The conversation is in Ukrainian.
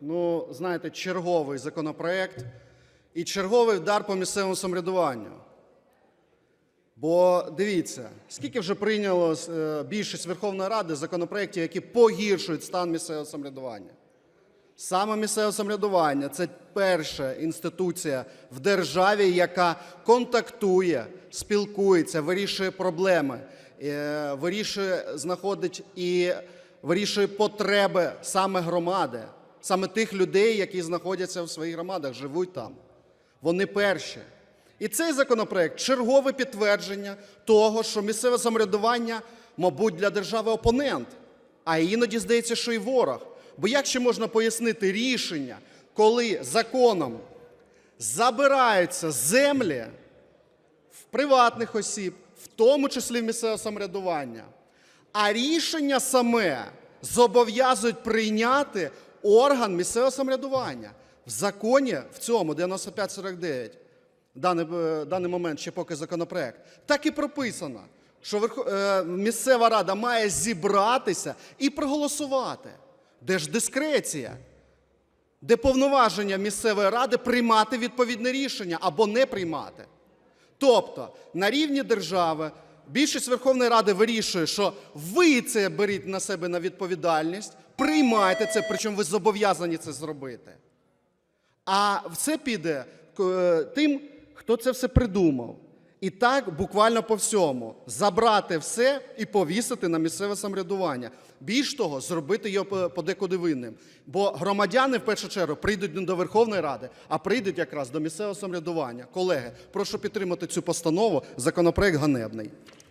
ну, знаєте, черговий законопроект і черговий удар по місцевому самоврядуванню. Бо дивіться, скільки вже прийняло е, більшість Верховної Ради законопроєктів, які погіршують стан місцевого самоврядування. Саме місцеве самоврядування це перша інституція в державі, яка контактує, спілкується, вирішує проблеми, е, вирішує, знаходить і вирішує потреби саме громади, саме тих людей, які знаходяться в своїх громадах, живуть там. Вони перші. І цей законопроект чергове підтвердження того, що місцеве самоврядування, мабуть, для держави опонент, а іноді здається, що і ворог. Бо як ще можна пояснити рішення, коли законом забираються землі в приватних осіб, в тому числі в місцеве самоврядування, а рішення саме зобов'язують прийняти орган місцевого самоврядування. В законі в цьому 9549, даний, е, даний момент ще поки законопроект, так і прописано, що Верхо- е, місцева рада має зібратися і проголосувати. Де ж дискреція? Де повноваження місцевої ради приймати відповідне рішення або не приймати. Тобто на рівні держави більшість Верховної Ради вирішує, що ви це беріть на себе на відповідальність, приймайте це, причому ви зобов'язані це зробити. А все піде е, тим, хто це все придумав. І так буквально по всьому забрати все і повісити на місцеве самоврядування. Більш того, зробити його подекуди винним. Бо громадяни в першу чергу прийдуть не до Верховної Ради, а прийдуть якраз до місцевого самоврядування. Колеги, прошу підтримати цю постанову. Законопроект ганебний.